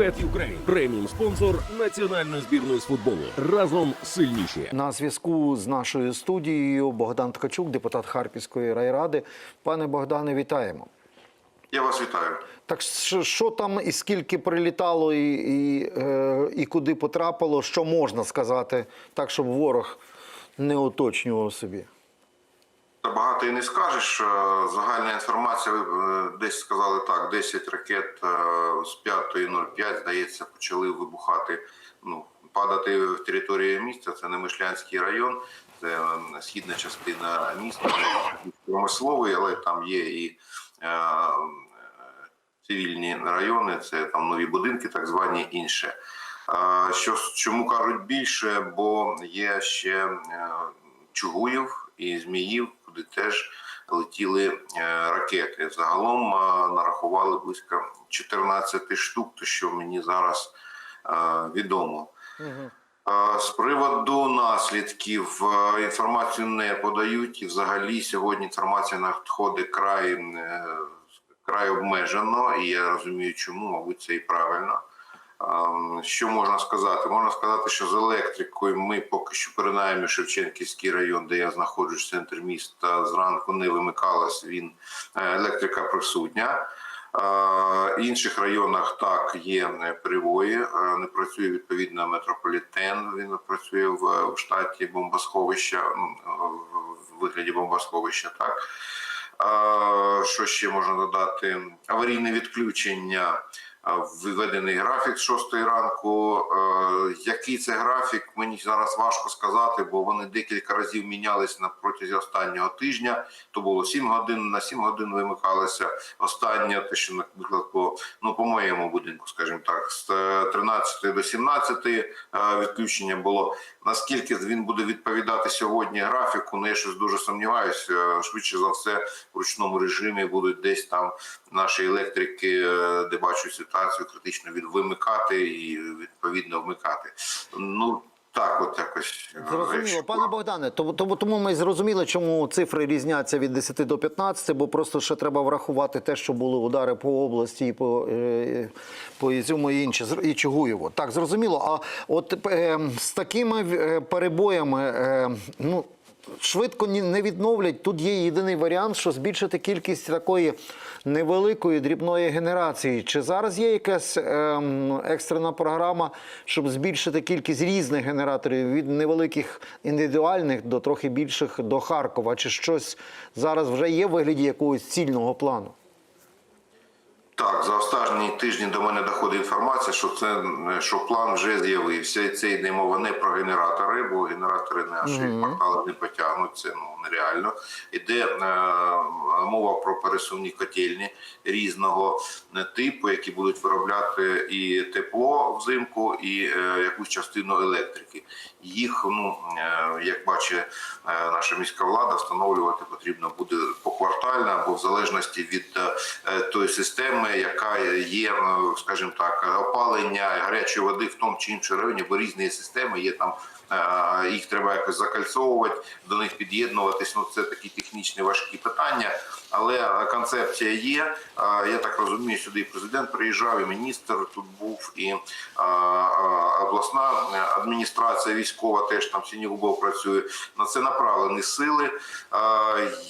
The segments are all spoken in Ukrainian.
Bet Ukraine – преміум спонсор національної збірної з футболу. Разом сильніші. На зв'язку з нашою студією Богдан Ткачук, депутат Харківської райради. Пане Богдане, вітаємо. Я вас вітаю. Так що, там і скільки прилітало, і, і, е, і куди потрапило, що можна сказати, так, щоб ворог не уточнював собі? Та багато і не скажеш. Загальна інформація, ви е, десь сказали так, 10 ракет е, з 5.05, здається, почали вибухати, ну, падати в території міста. Це не Мишлянський район, це е, східна частина міста, промисловий, але там є і цивільні райони, це там нові будинки, так звані інше. Що чому кажуть більше? Бо є ще Чугуїв і Зміїв, куди теж летіли е, ракети. Загалом е, нарахували близько 14 штук, то що мені зараз е, відомо. З приводу наслідків інформацію не подають, і взагалі сьогодні інформація надходить край, край обмежено, і я розумію, чому, мабуть, це і правильно. Що можна сказати? Можна сказати, що з електрикою ми поки що принаймні Шевченківський район, де я знаходжусь, центр міста, зранку не вимикалась. Він е, електрика присутня. В інших районах так є е, перевої. Е, Не працює відповідно метрополітен. Він працює в, штаті бомбосховища в- в вигляді бомбосховища. Так що ще можна додати? Аварійне відключення. Е, Виведений графік 6 ранку. Е, Який це графік, мені зараз важко сказати, бо вони декілька разів мінялись на протязі останнього тижня. То було 7 годин, на 7 годин вимикалося. Останнє, те, що наприклад, по ну по моєму будинку, скажімо так, з е, 13 до 17 е, відключення було. Наскільки він буде відповідати сьогодні графіку? Ну я щось дуже сумніваюся. Швидше за все, в ручному режимі будуть десь там наші електрики, е, де бачу ситуацію критично від вимикати і відповідно вмикати. Ну так, от якось е, Зрозуміло, пане Богдане, тому, тому, тому ми зрозуміли, чому цифри різняться від 10 до 15, бо просто ще треба врахувати те, що були удари по області, і по, е, по Ізюму і інше, і Чугуєво. Так, зрозуміло. А от е, з такими е, перебоями, е, ну. Швидко не відновлять. Тут є єдиний варіант, що збільшити кількість такої невеликої дрібної генерації. Чи зараз є якась ем, екстрена програма, щоб збільшити кількість різних генераторів від невеликих індивідуальних до трохи більших до Харкова? Чи щось зараз вже є в вигляді якогось цільного плану? Так, за останні тижні до мене доходить інформація, що це е, що план вже з'явився, і це йде мова не про генератори, бо генератори наші портали не потягнуть. Це ну нереально. Іде е, мова про пересувні котельні різного е, типу, які будуть виробляти і тепло взимку, і е, якусь частину електрики. Їх, ну е, як бачить наша міська влада, встановлювати потрібно буде поквартально або в залежності від тої системи, яка є, скажімо так, опалення гарячої води в тому чи іншому районі, бо різні системи є там. Їх треба якось закальцовувати, до них під'єднуватись. Ну це такі технічні важкі питання, але е, концепція є. Е, Я так розумію, сюди і президент приїжджав, і міністр тут був, і е, обласна адміністрація військова теж там Сінігубов працює. На це направлені сили.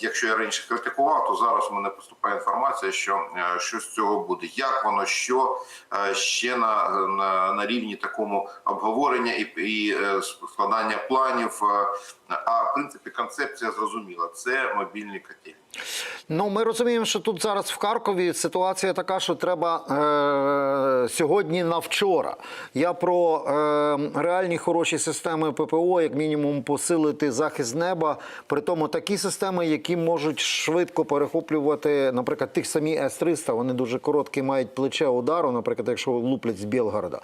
Якщо я раніше критикував, то зараз у мене поступає інформація, що що з цього буде, як воно, що ще на, на, на рівні такому обговорення і, і складання планів. А в принципі концепція зрозуміла. Це мобільні котельні. Ну, ми розуміємо, що тут зараз в Харкові ситуація така, що треба е, сьогодні на вчора. Я про е, реальні хороші системи ППО, як мінімум, посилити захист неба. При тому такі системи, які можуть швидко перехоплювати, наприклад, тих самі С-300, вони дуже короткі мають плече удару, наприклад, якщо луплять з Білгорода.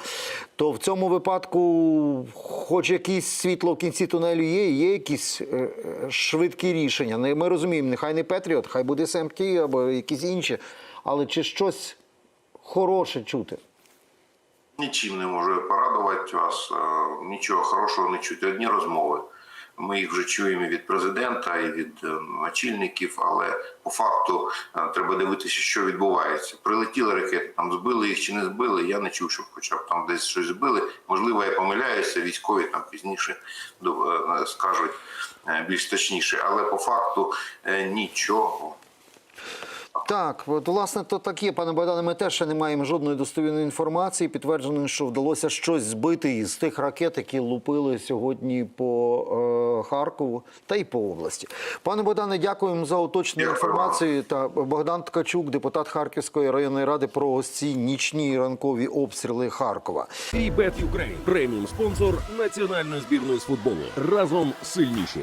То в цьому випадку, хоч якесь світло в кінці тунелю є, є якісь е, е, швидкі рішення. Ми розуміємо, нехай не Петріот, хай буде СМТ або якісь інші, але чи щось хороше чути? Нічим не можу порадувати вас. е, Нічого хорошого не чути. Одні розмови. Ми їх вже чуємо і від президента, і від е, очільників, але по факту е, треба дивитися, що відбувається. Прилетіли ракети, там збили їх чи не збили. Я не чув, щоб хоча б там десь щось збили. Можливо, я помиляюся. Військові там пізніше е, скажуть більш точніше, але по факту нічого. Так, от, власне, то так є, пане Богдане. Ми теж ще не маємо жодної достовірної інформації. Підтверджено, що вдалося щось збити із тих ракет, які лупили сьогодні по е, Харкову та й по області. Пане Богдане, дякуємо за уточнену Дякую. інформацію. Та Богдан Ткачук, депутат Харківської районної ради, про ось ці нічні ранкові обстріли Харкова. І Ukraine – преміум спонсор національної збірної з футболу. Разом сильніші.